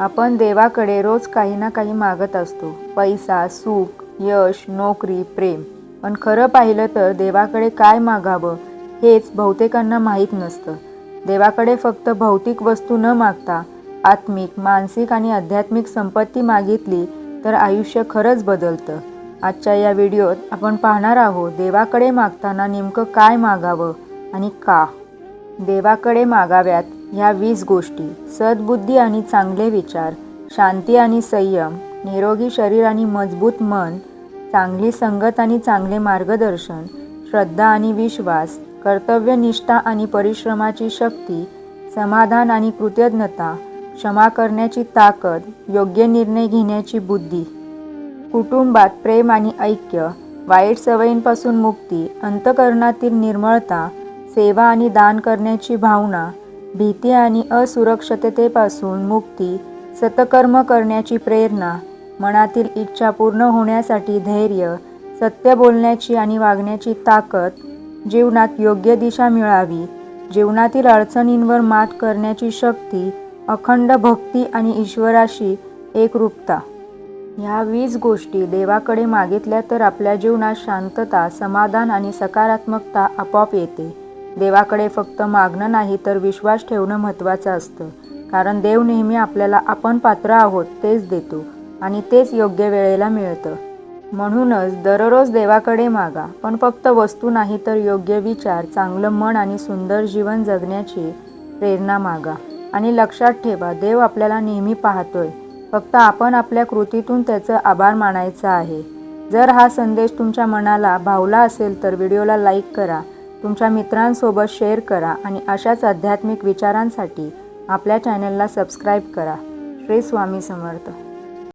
आपण देवाकडे रोज काही ना काही मागत असतो. पैसा सुख यश नोकरी प्रेम. पण खरं पाहिलं तर देवाकडे काय मागावं हेच बहुतेकांना माहीत नसतं. देवाकडे फक्त भौतिक वस्तू न मागता आत्मिक मानसिक आणि आध्यात्मिक संपत्ती मागितली तर आयुष्य खरंच बदलतं. आजच्या या व्हिडिओत आपण पाहणार आहोत देवाकडे मागताना नेमकं काय मागावं आणि का? देवाकडे मागाव्यात ह्या वीस गोष्टी सद्बुद्धी आणि चांगले विचार शांती आणि संयम निरोगी शरीर आणि मजबूत मन चांगली संगत आणि चांगले मार्गदर्शन श्रद्धा आणि विश्वास कर्तव्यनिष्ठा आणि परिश्रमाची शक्ती समाधान आणि कृतज्ञता क्षमा करण्याची ताकद योग्य निर्णय घेण्याची बुद्धी. कुटुंबात प्रेम आणि ऐक्य वाईट सवयींपासून मुक्ती अंतकरणातील निर्मळता सेवा आणि दान करण्याची भावना भीती आणि असुरक्षिततेपासून मुक्ती सतकर्म करण्याची प्रेरणा मनातील इच्छा पूर्ण होण्यासाठी धैर्य सत्य बोलण्याची आणि वागण्याची ताकद जीवनात योग्य दिशा मिळावी जीवनातील अडचणींवर मात करण्याची शक्ती अखंड भक्ती आणि ईश्वराशी एकरूपता. ह्या वीस गोष्टी देवाकडे मागितल्या तर आपल्या जीवनात शांतता समाधान आणि सकारात्मकता आपोआप येते. देवाकडे फक्त मागणं नाही तर विश्वास ठेवणं महत्त्वाचं असतं. कारण देव नेहमी आपल्याला आपण पात्र आहोत तेच देतो आणि तेच योग्य वेळेला मिळतं. म्हणूनच दररोज देवाकडे मागा पण फक्त वस्तू नाही तर योग्य विचार चांगलं मन आणि सुंदर जीवन जगण्याची प्रेरणा मागा. आणि लक्षात ठेवा देव आपल्याला नेहमी पाहतोय. फक्त आपण आपल्या कृतीतून त्याचं आभार मानायचं आहे. जर हा संदेश तुमच्या मनाला भावला असेल तर व्हिडिओला लाईक करा. तुमच्या मित्रांसोबत शेअर करा आणि अशाच आध्यात्मिक विचारांसाठी आपल्या चॅनलला सबस्क्राईब करा. श्री स्वामी समर्थ.